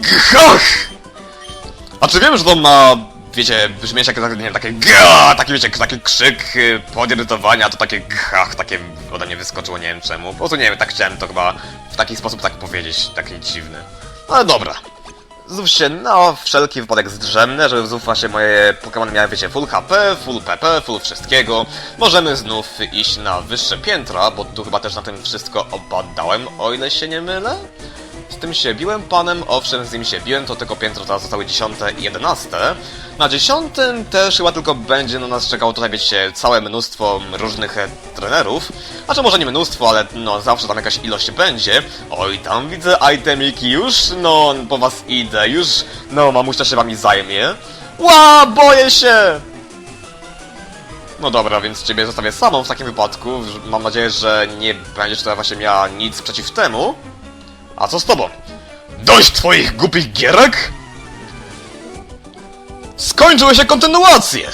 Gach! A czy wiem, że to ma, wiecie, brzmieć jak, nie takie ga, taki, wiecie, taki krzyk y, podirytowania, to takie gach, takie ode mnie wyskoczyło, nie wiem czemu. Po prostu nie wiem, tak chciałem to chyba w taki sposób tak powiedzieć, taki dziwny. Ale dobra. Znów się na wszelki wypadek zdrzemnę, żeby znów właśnie moje Pokémony miały, wiecie, full HP, full PP, full wszystkiego. Możemy znów iść na wyższe piętra, bo tu chyba też na tym wszystko obadałem, o ile się nie mylę. Z tym się biłem panem, owszem, z nim się biłem, to tylko piętro teraz zostały 10 i 11. Na 10 też chyba tylko będzie na nas czekało tutaj, wiecie, całe mnóstwo różnych e, trenerów. A czy może nie mnóstwo, ale no zawsze tam jakaś ilość będzie. Oj, tam widzę itemiki już, no po was idę, już, no mamusia się wami zajmie. Ła, boję się! No dobra, więc ciebie zostawię samą w takim wypadku. Mam nadzieję, że nie będziesz tutaj właśnie miała nic przeciw temu. A co z tobą? Dość twoich głupich gierek? Skończyły się kontynuacje!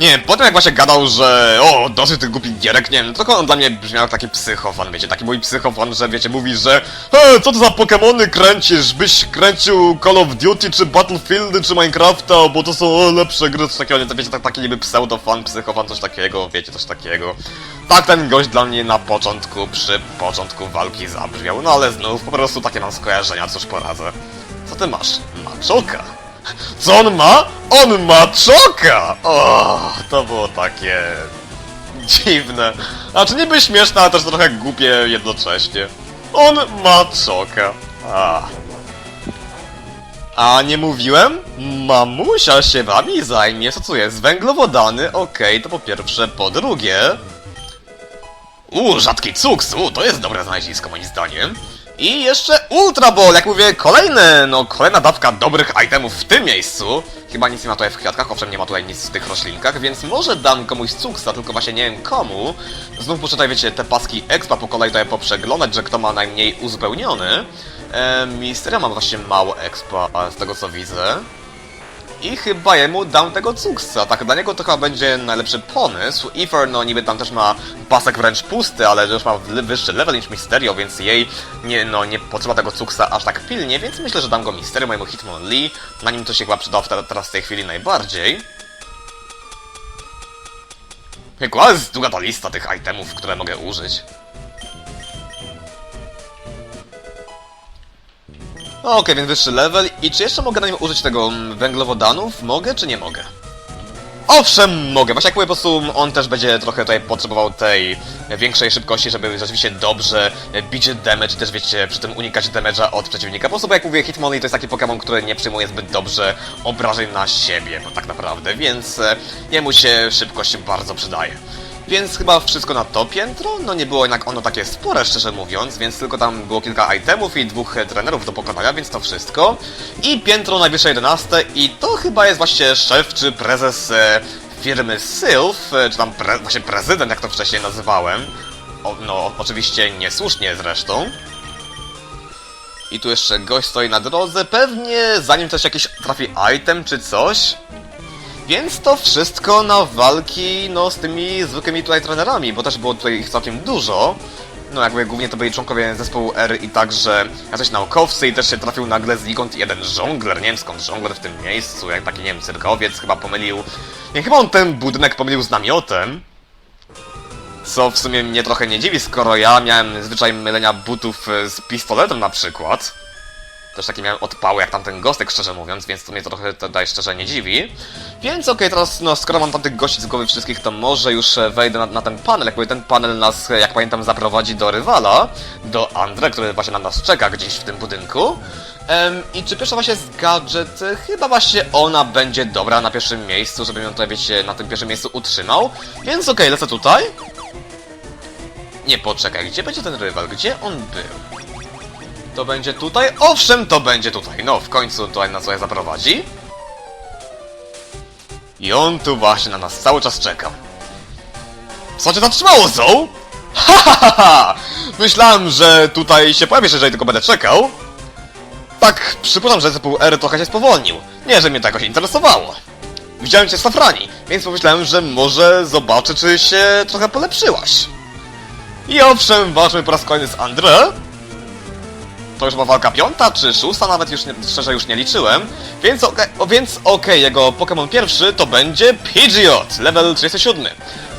Nie potem jak właśnie gadał, że o, dosyć tych głupich gierek, nie wiem, tylko on dla mnie brzmiał jak taki psychofan, wiecie, taki mój psychofan, że wiecie, mówi, że e, co to za Pokemony kręcisz, byś kręcił Call of Duty, czy Battlefieldy, czy Minecrafta, bo to są o, lepsze gry, coś takiego, nie, to wiecie, tak, taki niby pseudofan, psychofan, coś takiego, wiecie, coś takiego. Tak ten gość dla mnie na początku, przy początku walki zabrzmiał, no ale znów, po prostu takie mam skojarzenia, cóż poradzę. Co ty masz? Maczoka. Co on ma? On ma czoka! O, to było takie... dziwne. Znaczy niby śmieszne, ale też trochę głupie jednocześnie. On ma czoka. A. A nie mówiłem? Mamusia się wami zajmie, co co jest? Węglowodany, okej, to po pierwsze. Po drugie... Uuu, rzadki cuks, u, to jest dobre znalezisko moim zdaniem. I jeszcze Ultra Ball, jak mówię, kolejny, no kolejna dawka dobrych itemów w tym miejscu. Chyba nic nie ma tutaj w kwiatkach, owszem nie ma tutaj nic w tych roślinkach, więc może dam komuś cuksa, tylko właśnie nie wiem komu. Znów muszę tutaj, wiecie, te paski expa po kolei tutaj poprzeglądać, że kto ma najmniej uzupełniony. E, Misteria ma właśnie mało expa, z tego co widzę. I chyba jemu dam tego cuksa, tak dla niego to chyba będzie najlepszy pomysł. Ether, no niby tam też ma pasek wręcz pusty, ale już ma wyższy level niż Misterio, więc jej nie, no, nie potrzeba tego cuksa aż tak pilnie, więc myślę, że dam go Misterio, mojemu Hitmonlee. Na nim to się chyba przyda teraz w tej chwili najbardziej. Jaka jest długa ta lista tych itemów, które mogę użyć. No, Okej, więc wyższy level. I czy jeszcze mogę na nim użyć tego mm, węglowodanów? Mogę czy nie mogę? Owszem, mogę. Właśnie jak mówię, po prostu on też będzie trochę tutaj potrzebował tej większej szybkości, żeby rzeczywiście dobrze bić damage, też wiecie, przy tym unikać damage'a od przeciwnika. Po prostu, bo jak mówię, Hitmonlee to jest taki Pokémon, który nie przyjmuje zbyt dobrze obrażeń na siebie, bo tak naprawdę, więc e, jemu się szybkość bardzo przydaje. Więc chyba wszystko na to piętro. No nie było jednak ono takie spore, szczerze mówiąc, więc tylko tam było kilka itemów i dwóch e, trenerów do pokonania, więc to wszystko. I piętro najwyższe 11 i to chyba jest właśnie szef czy prezes e, firmy Sylph, e, czy tam pre, właśnie prezydent, jak to wcześniej nazywałem. O, no, oczywiście niesłusznie zresztą. I tu jeszcze gość stoi na drodze, pewnie zanim też jakiś trafi item czy coś. Więc to wszystko na walki, no, z tymi zwykłymi tutaj trenerami, bo też było tutaj ich całkiem dużo. No, jakby głównie to byli członkowie zespołu R i także jacyś naukowcy i też się trafił nagle znikąd jeden żongler, nie wiem skąd żongler w tym miejscu, jak taki, nie wiem, cyrkowiec chyba pomylił... Nie, chyba on ten budynek pomylił z namiotem. Co w sumie mnie trochę nie dziwi, skoro ja miałem zwyczaj mylenia butów z pistoletem na przykład. Też takie miałem odpały jak tamten gostek, szczerze mówiąc, więc to mnie trochę tutaj szczerze nie dziwi. Więc okej, teraz no, skoro mam tam tych gości z głowy wszystkich, to może już e, wejdę na, na ten panel. Jak mówię, ten panel nas, e, jak pamiętam, zaprowadzi do rywala, do Andre, który właśnie na nas czeka gdzieś w tym budynku. Em, I czy pierwsza właśnie z gadżet, e, chyba właśnie ona będzie dobra na pierwszym miejscu, żebym ją tutaj, wiecie, na tym pierwszym miejscu utrzymał. Więc okej, lecę tutaj. Nie, poczekaj, gdzie będzie ten rywal? Gdzie on był? To będzie tutaj? Owszem, to będzie tutaj. No, w końcu tutaj nas tutaj zaprowadzi. I on tu właśnie na nas cały czas czeka. Co cię zatrzymało, Zoe? Ha, ha, ha, ha! Myślałem, że tutaj się pojawisz, jeżeli tylko będę czekał. Tak, przypuszczam, że zespół R trochę się spowolnił. Nie, że mnie to jakoś interesowało. Widziałem cię w Safrani, więc pomyślałem, że może zobaczę, czy się trochę polepszyłaś. I owszem, walczymy po raz kolejny z Andre. To już była walka piąta czy szósta, nawet już nie, szczerze już nie liczyłem. Więc okej, o, więc okej, jego Pokémon pierwszy to będzie Pidgeot, level 37.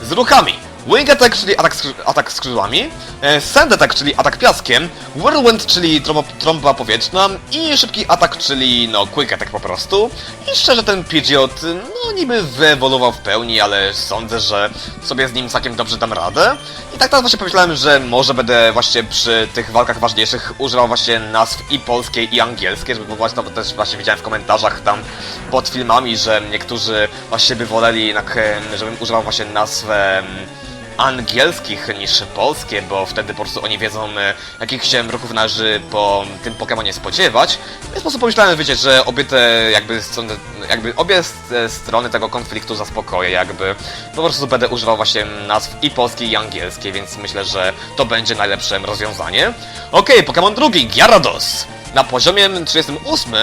Z ruchami. Wing Attack, czyli atak, skrzy atak skrzydłami, e, Sand Attack, czyli atak piaskiem, Whirlwind, czyli tromba, trąba powietrzna i szybki atak, czyli no Quick Attack po prostu. I szczerze ten Pidgeot, no niby wyewoluował w pełni, ale sądzę, że sobie z nim całkiem dobrze dam radę. I tak teraz właśnie pomyślałem, że może będę właśnie przy tych walkach ważniejszych używał właśnie nazw i polskiej i angielskiej, żeby właśnie to też właśnie widziałem w komentarzach tam pod filmami, że niektórzy właśnie by woleli jednak, em, żebym używał właśnie nazw em, angielskich niż polskie, bo wtedy po prostu oni wiedzą, e, jakich się ruchów należy po tym Pokemonie spodziewać. W sposób pomyślałem, wiecie, że obie te jakby strony, jakby obie e, strony tego konfliktu zaspokoję, jakby po prostu będę używał właśnie nazw i polskiej i angielskiej, więc myślę, że to będzie najlepsze rozwiązanie. Okej, Pokémon drugi, Gyarados. Na poziomie 38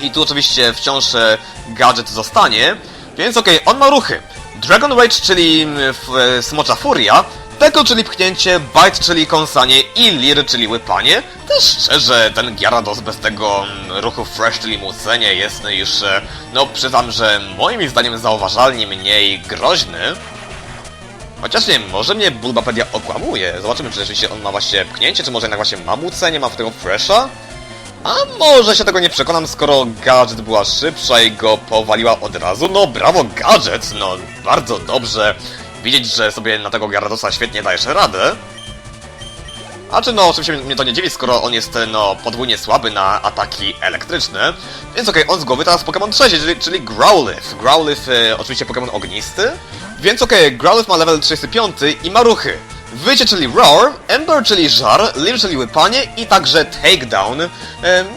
i tu oczywiście wciąż e, gadżet zostanie, więc okej, on ma ruchy. Dragon Rage, czyli mm, e, Smocza Furia, Teko, czyli pchnięcie, Bite, czyli kąsanie i Lir, czyli łypanie. Też szczerze, ten Gyarados bez tego mm, ruchu Fresh, czyli mucenie jest już, e, no przyznam, że moim zdaniem zauważalnie mniej groźny. Chociaż nie, może mnie Bulbapedia okłamuje. Zobaczymy, czy rzeczywiście on ma właśnie pchnięcie, czy może jednak właśnie ma mucenie, ma tego Fresha? A może się tego nie przekonam, skoro Gadget była szybsza i go powaliła od razu? No brawo Gadget, no bardzo dobrze widzieć, że sobie na tego Gyaradosa świetnie dajesz radę. A czy no, oczywiście mnie to nie dziwi, skoro on jest, no, podwójnie słaby na ataki elektryczne. Więc okej, on z głowy teraz Pokémon trzeci, czyli, czyli Growlithe. Growlithe, e, oczywiście Pokémon ognisty. Więc okej, Growlithe ma level 35 i ma ruchy. Wycie, czyli Roar, Ember, czyli żar, Leer, czyli łypanie i także Takedown. E,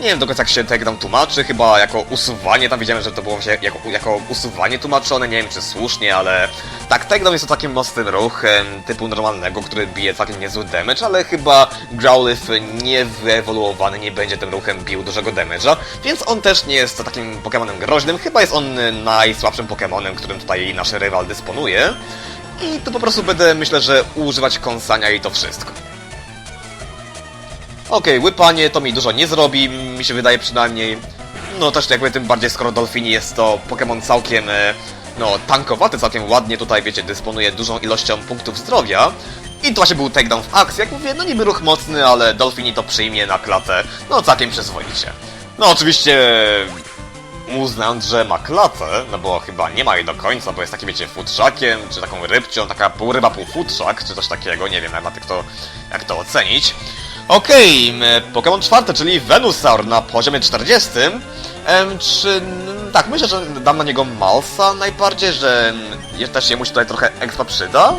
nie wiem do końca jak się Takedown tłumaczy, chyba jako usuwanie, tam widziałem, że to było właśnie jako, jako usuwanie tłumaczone, nie wiem czy słusznie, ale... Tak, Takedown jest to taki mocny ruch, em, typu normalnego, który bije całkiem niezły damage, ale chyba Growlithe nie wyewoluowany nie będzie tym ruchem bił dużego damage'a, więc on też nie jest takim Pokemonem groźnym, chyba jest on najsłabszym Pokemonem, którym tutaj nasz rywal dysponuje. I tu po prostu będę, myślę, że używać kąsania i to wszystko. Okej, łypanie to mi dużo nie zrobi, mi się wydaje przynajmniej. No też jakby tym bardziej skoro Dolfini jest to Pokémon całkiem, e, no tankowaty, całkiem ładnie tutaj, wiecie, dysponuje dużą ilością punktów zdrowia. I to właśnie był takedown w akcji, jak mówię, no niby ruch mocny, ale Dolfini to przyjmie na klatę, no całkiem przyzwoicie. No oczywiście uznając, że ma klatę, no bo chyba nie ma jej do końca, bo jest takim, wiecie, futrzakiem, czy taką rybcią, taka pół ryba, pół futrzak, czy coś takiego, nie wiem nawet jak to, jak to ocenić. Okej, m, Pokémon czwarty, czyli Venusaur na poziomie 40. Em, czy... Tak, myślę, że dam na niego Malsa najbardziej, że też się tutaj trochę expa przyda.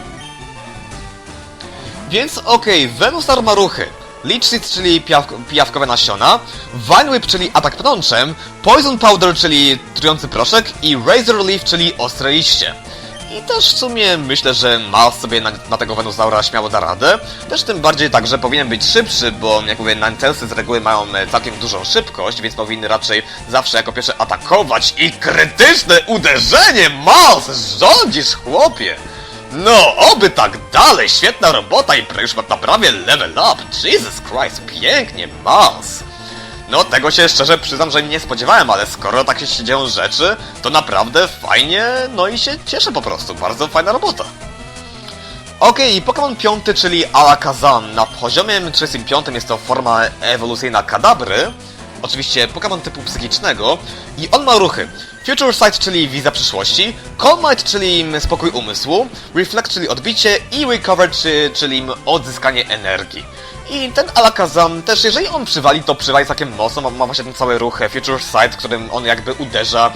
Więc okej, Venusaur ma ruchy. Leech Seed, czyli pijaw- pijawkowe nasiona, Vine Whip, czyli atak pnączem, Poison Powder, czyli trujący proszek i Razor Leaf, czyli ostre liście. I też w sumie myślę, że ma sobie na, na tego Venusaura śmiało da radę. Też tym bardziej tak, że powinien być szybszy, bo jak mówię, Ninetelsy z reguły mają e, całkiem dużą szybkość, więc powinny raczej zawsze jako pierwsze atakować i krytyczne uderzenie! Mouse, rządzisz chłopie! No, oby tak dalej, świetna robota i na prawie level up. Jesus Christ, pięknie, Miles. No, tego się szczerze przyznam, że nie spodziewałem, ale skoro takie się dzieją rzeczy, to naprawdę fajnie, no i się cieszę po prostu, bardzo fajna robota. Okej, Pokémon piąty, czyli Alakazam. Na poziomie 35 jest to forma ewolucyjna Kadabry. Oczywiście Pokémon typu psychicznego. I on ma ruchy. Future Sight, czyli wizja przyszłości. Calm Mind, czyli spokój umysłu. Reflect, czyli odbicie. I Recover, czy- czyli odzyskanie energii. I ten Alakazam też, jeżeli on przywali, to przywali całkiem mocno, ma, ma właśnie ten cały ruch e, Future Sight, którym on jakby uderza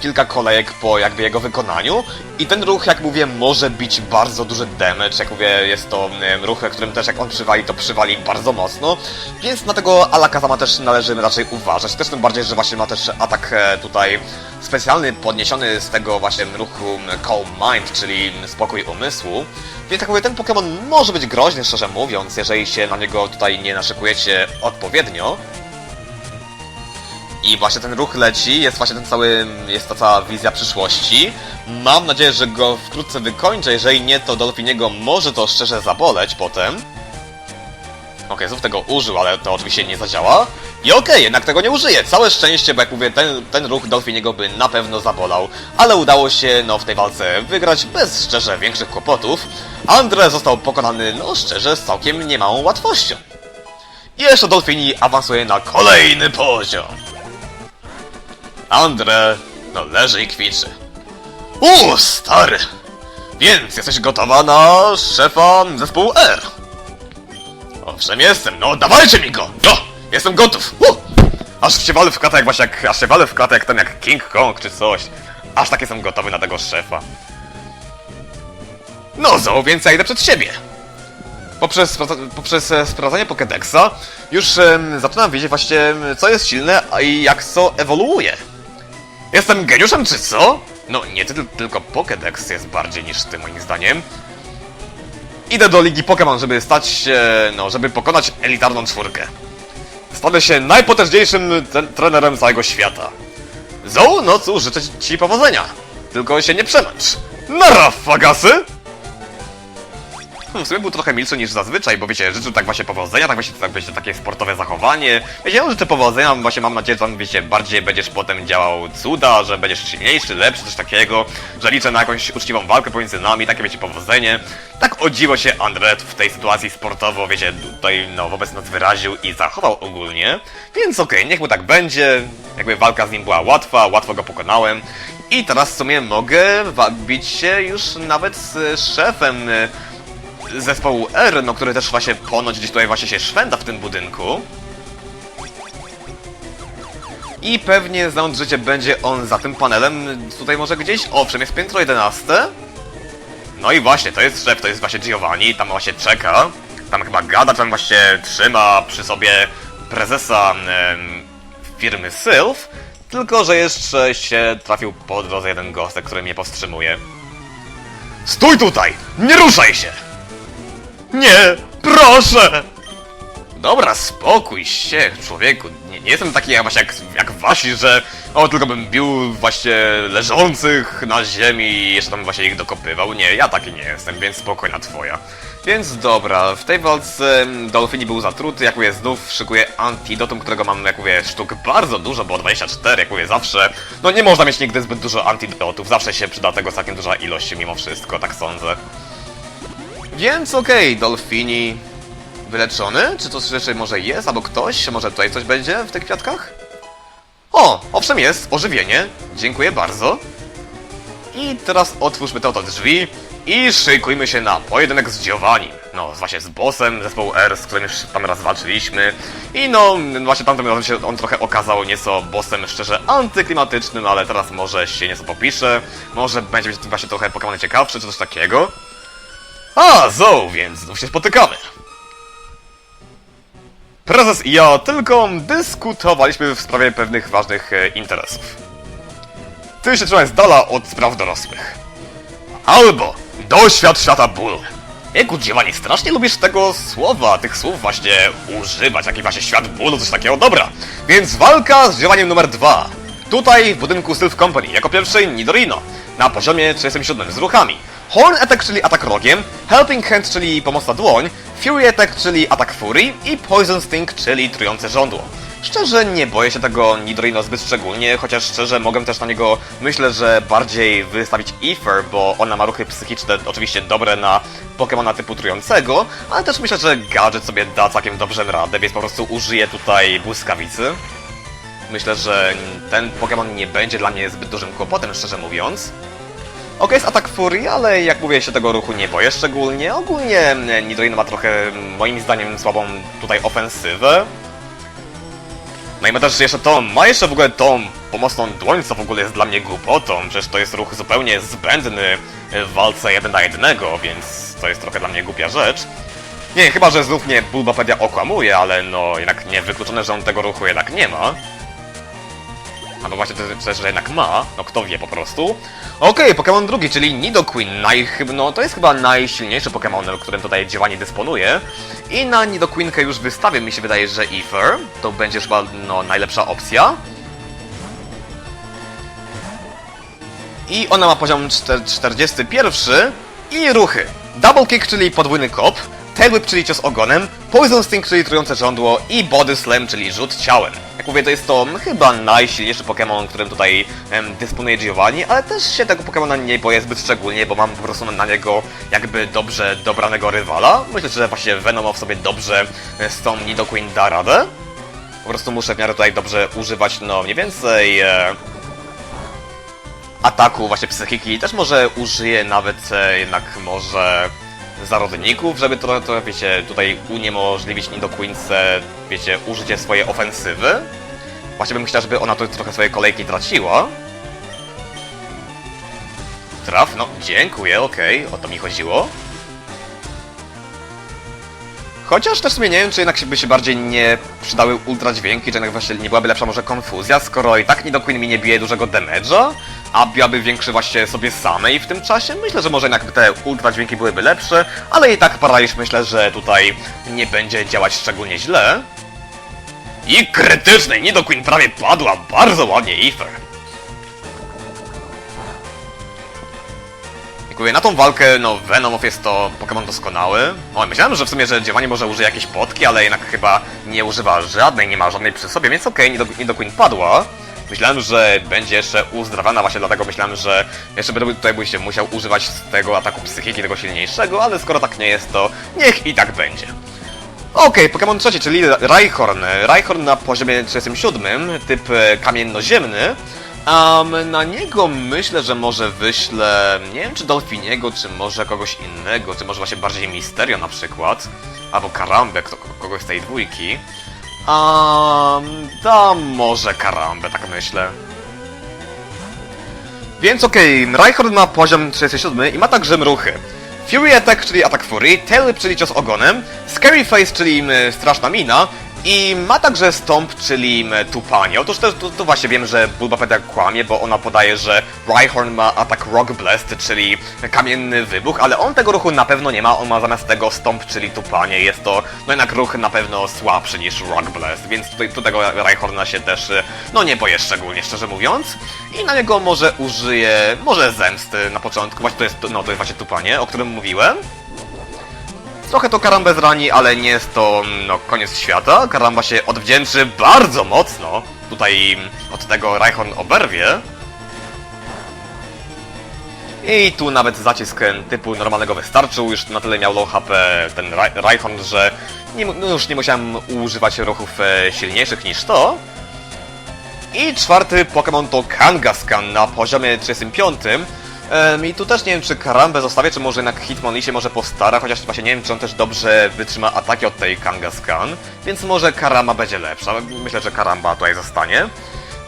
kilka kolejek po jakby jego wykonaniu. I ten ruch, jak mówię, może bić bardzo duży damage, jak mówię, jest to em, ruch, którym też jak on przywali, to przywali bardzo mocno. Więc na tego Alakazama też należy raczej uważać, też tym bardziej, że właśnie ma też atak e, tutaj specjalny, podniesiony z tego właśnie ruchu Calm Mind, czyli spokój umysłu. Więc jak mówię, ten Pokémon może być groźny, szczerze mówiąc, jeżeli się na niego tutaj nie naszykujecie odpowiednio. I właśnie ten ruch leci, jest właśnie ten cały, jest ta cała wizja przyszłości. Mam nadzieję, że go wkrótce wykończę, jeżeli nie, to Dolfiniego może to szczerze zaboleć potem. O, Okej, znów tego użył, ale to oczywiście nie zadziała. I okej, jednak tego nie użyje. Całe szczęście, bo jak mówię, ten, ten ruch Dolfiniego by na pewno zabolał. Ale udało się, no, w tej walce wygrać bez szczerze większych kłopotów. Andre został pokonany, no, szczerze, z całkiem niemałą łatwością. I jeszcze Dolfini awansuje na kolejny poziom. Andre, no, leży i kwiczy. U, stary! Więc jesteś gotowa na szefa zespołu R? Owszem jestem, no dawajcie mi go! No, jestem gotów! Uh! Aż się walę w klatę jak właśnie jak, aż się walę w klatę jak ten jak King Kong czy coś. Aż tak jestem gotowy na tego szefa. No zo, więc ja idę przed siebie. Poprzez, poprzez e, sprawdzanie Pokédexa już em, zaczynam wiedzieć właśnie co jest silne a i jak co ewoluuje. Jestem geniuszem czy co? No nie ty, tylko Pokédex jest bardziej niż ty moim zdaniem. Idę do Ligi Pokémon, żeby stać się, no, żeby pokonać elitarną czwórkę. Stanę się najpotężniejszym tre- trenerem całego świata. Zo, no cóż, życzę ci powodzenia. Tylko się nie przemęcz. Nara, fagasy! W sumie był trochę milszy niż zazwyczaj, bo wiecie, życzył tak właśnie powodzenia, tak właśnie tak, wiecie, takie sportowe zachowanie. Wiecie, no życzę powodzenia, właśnie mam nadzieję, że tam, wiecie, bardziej będziesz potem działał cuda, że będziesz silniejszy, lepszy, coś takiego, że liczę na jakąś uczciwą walkę pomiędzy nami, takie wiecie, powodzenie. Tak o dziwo się Andret w tej sytuacji sportowo, wiecie, tutaj, no, wobec nas wyraził i zachował ogólnie. Więc okej, niech mu tak będzie, jakby walka z nim była łatwa, łatwo go pokonałem. I teraz w sumie mogę bić się już nawet z szefem y, zespołu R, no który też właśnie ponoć gdzieś tutaj właśnie się szwenda w tym budynku. I pewnie znając życie będzie on za tym panelem tutaj może gdzieś. Owszem, jest piętro 11. No i właśnie, to jest szef, to jest właśnie Giovanni, tam właśnie czeka. Tam chyba gada, tam właśnie trzyma przy sobie prezesa firmy Sylph. Tylko, że jeszcze się trafił po drodze jeden gostek, który mnie powstrzymuje. Stój tutaj! Nie ruszaj się! Nie, proszę! Dobra, spokój się, człowieku. Nie, nie jestem taki jak, właśnie jak, jak wasi, że o, tylko bym bił właśnie leżących na ziemi i jeszcze tam właśnie ich dokopywał. Nie, ja taki nie jestem, więc spokojna twoja. Więc dobra, w tej walce Dolfini był zatruty, jak mówię, znów szykuję antidotum, którego mam, jak mówię, sztuk bardzo dużo, bo 24, jak mówię, zawsze... No nie można mieć nigdy zbyt dużo antidotów, zawsze się przyda tego całkiem duża ilość mimo wszystko, tak sądzę. Więc okej, Dolfini wyleczony? Czy to jeszcze może jest? Albo ktoś? Może tutaj coś będzie w tych kwiatkach? O, owszem jest, ożywienie. Dziękuję bardzo. I teraz otwórzmy te oto drzwi i szykujmy się na pojedynek z Giovanni. No, właśnie z bossem zespołu R, z którym już tam raz walczyliśmy. I no, właśnie tamtym razem się on trochę okazał nieco bossem szczerze antyklimatycznym, ale teraz może się nieco popisze. Może będzie właśnie trochę Pokémon ciekawszy, czy coś takiego. A, Zoe, więc znów się spotykamy. Prezes i ja tylko dyskutowaliśmy w sprawie pewnych ważnych e, interesów. Ty się trzymaj z dala od spraw dorosłych. Albo doświadcz świata bólu. Eku, Giovanni, strasznie lubisz tego słowa, tych słów właśnie używać, jaki właśnie świat bólu, coś takiego. Dobra, więc walka z Giovannim numer dwa. Tutaj, w budynku Sylph Company, jako pierwszy Nidorino, na poziomie 37 z ruchami. Horn Attack, czyli atak rogiem, Helping Hand, czyli pomocna dłoń, Fury Attack, czyli atak furii i Poison Sting, czyli trujące żądło. Szczerze nie boję się tego Nidorino zbyt szczególnie, chociaż szczerze mogę też na niego, myślę, że bardziej wystawić Ether, bo ona ma ruchy psychiczne oczywiście dobre na Pokemona typu trującego, ale też myślę, że Gadget sobie da całkiem dobrze radę, więc po prostu użyję tutaj błyskawicy. Myślę, że ten Pokémon nie będzie dla mnie zbyt dużym kłopotem, szczerze mówiąc. Ok, jest atak Fury, ale jak mówię, się tego ruchu nie boję szczególnie. Ogólnie e, Nidorino ma trochę, moim zdaniem, słabą tutaj ofensywę. No i ma też jeszcze tą, ma jeszcze w ogóle tą pomocną dłoń, co w ogóle jest dla mnie głupotą. Przecież to jest ruch zupełnie zbędny w walce 1 na 1, więc to jest trochę dla mnie głupia rzecz. Nie, chyba, że znów mnie Bulbapedia okłamuje, ale no jednak nie wykluczone, że on tego ruchu jednak nie ma. Albo właśnie też, też, że jednak ma, no kto wie po prostu. Okej, Pokémon drugi, czyli Nidoqueen, naj, no to jest chyba najsilniejszy Pokémon, którym tutaj Giovanni dysponuje. I na Nidoqueenkę już wystawię, mi się wydaje, że Ether, to będzie chyba, no, najlepsza opcja. I ona ma poziom czter- 41 i ruchy. Double kick, czyli podwójny kop, Tail Whip, czyli cios ogonem, Poison Sting, czyli trujące żądło i Body Slam, czyli rzut ciałem. Jak mówię, to jest to chyba najsilniejszy Pokémon, którym tutaj em, dysponuje Giovanni, ale też się tego Pokémona nie boję zbyt szczególnie, bo mam po prostu na niego jakby dobrze dobranego rywala. Myślę, że właśnie Venomow sobie dobrze e, z tą Nidoqueen da radę. Po prostu muszę w miarę tutaj dobrze używać, no mniej więcej... E, ataku właśnie psychiki. Też może użyję nawet e, jednak może zarodników, żeby trochę, trochę wiecie, tutaj uniemożliwić Nidoqueence, wiecie, użycie swojej ofensywy. Właśnie bym chciał, żeby ona tu trochę swojej kolejki traciła. Traf, no dziękuję, okej, o to mi chodziło. Chociaż też w sumie nie wiem, czy jednak by się bardziej nie przydały ultra dźwięki, czy jednak właśnie nie byłaby lepsza może konfuzja, skoro i tak Nidoqueen mi nie bije dużego damage'a, a biłaby większy właśnie sobie samej w tym czasie. Myślę, że może jednak te ultra dźwięki byłyby lepsze, ale i tak Paraliż myślę, że tutaj nie będzie działać szczególnie źle. I krytyczny Nidoqueen prawie padła, bardzo ładnie Ether. Dziękuję. Na tą walkę, no, Venomow jest to Pokémon doskonały. O, myślałem, że w sumie, że Giovanni może użyje jakieś potki, ale jednak chyba nie używa żadnej, nie ma żadnej przy sobie, więc okej, okay, Nidoqueen padła. Myślałem, że będzie jeszcze uzdrawiana, właśnie dlatego myślałem, że jeszcze będę tutaj się musiał używać tego ataku psychiki, tego silniejszego, ale skoro tak nie jest, to niech i tak będzie. Okej, Pokémon trzeci, czyli Rhyhorn. Rhyhorn na poziomie 37, typ e, kamiennoziemny. Um, na niego myślę, że może wyślę, nie wiem czy Dolfiniego, czy może kogoś innego, czy może właśnie bardziej Misterio na przykład, albo Karambę, kto, kogoś z tej dwójki. Um, dam może Karambę, tak myślę. Więc okej, okay, ma poziom 37 i ma także mruchy. Fury Attack, czyli atak Fury, Tail czyli cios ogonem, Scary Face, czyli mm, straszna mina i ma także Stomp, czyli tupanie. Otóż też tu, właśnie wiem, że Bulbapedia kłamie, bo ona podaje, że Rhyhorn ma atak Rock Blast, czyli kamienny wybuch, ale on tego ruchu na pewno nie ma, on ma zamiast tego Stomp, czyli tupanie. Jest to no jednak ruch na pewno słabszy niż Rock Blast, więc tutaj, tu tego Rhyhorna się też no nie boję szczególnie, szczerze mówiąc. I na niego może użyję, może zemsty na początku, właśnie to jest, no to jest właśnie tupanie, o którym mówiłem. Trochę to Karambę zrani, ale nie jest to, no, koniec świata. Karamba się odwdzięczy bardzo mocno. Tutaj od tego Rhyhorn oberwie. I tu nawet zacisk typu normalnego wystarczył, już na tyle miał low HP ten Rhyhorn, że nie, no już nie musiałem używać ruchów e, silniejszych niż to. I czwarty Pokémon to Kangaskhan na poziomie 35. Um, I tu też nie wiem, czy Karambę zostawię, czy może jednak Hitmonlee się może postara, chociaż właśnie nie wiem, czy on też dobrze wytrzyma ataki od tej Kangaskhan, więc może Karama będzie lepsza. Myślę, że Karamba tutaj zostanie.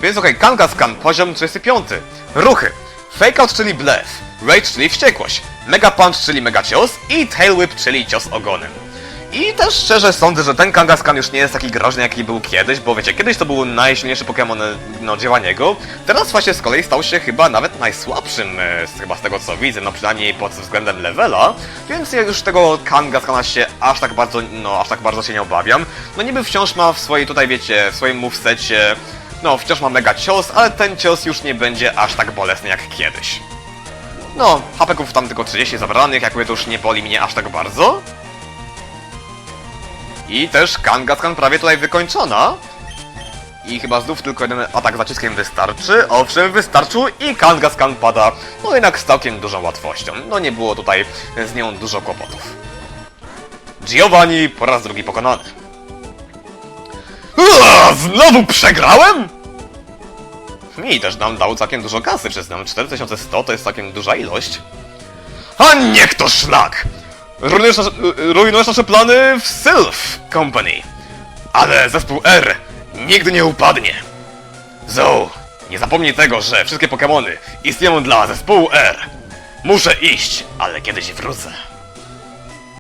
Więc okej, okay, Kangaskhan, poziom 35. Ruchy. Fake Out, czyli Blef. Rage, czyli wściekłość. Mega Punch, czyli mega cios. I Tail Whip, czyli cios ogonem. I też szczerze sądzę, że ten Kangaskhan już nie jest taki groźny, jaki był kiedyś, bo wiecie, kiedyś to był najsilniejszy Pokémon no, Giovanniego, teraz właśnie z kolei stał się chyba nawet najsłabszym, e, z, chyba z tego co widzę, no przynajmniej pod względem levela, więc ja już tego Kangaskana się aż tak bardzo, no aż tak bardzo się nie obawiam. No niby wciąż ma w swojej tutaj, wiecie, w swoim movesecie, no wciąż ma mega cios, ale ten cios już nie będzie aż tak bolesny jak kiedyś. No, hapeków tam tylko 30 zabranych, jak mówię, to już nie boli mnie aż tak bardzo. I też Kangaskhan prawie tutaj wykończona. I chyba znów tylko jeden atak zaciskiem wystarczy. Owszem, wystarczył i Kangaskhan pada. No jednak z całkiem dużą łatwością. No nie było tutaj z nią dużo kłopotów. Giovanni po raz drugi pokonany. Uaa, znowu przegrałem? Mi też nam dał całkiem dużo kasy, przyznam. 4100 to jest całkiem duża ilość. A niech to szlak! Rujnujesz rujnujesz nasze plany w Sylph Company. Ale zespół R nigdy nie upadnie. Zoe, nie zapomnij tego, że wszystkie Pokémony istnieją dla zespołu R. Muszę iść, ale kiedyś wrócę.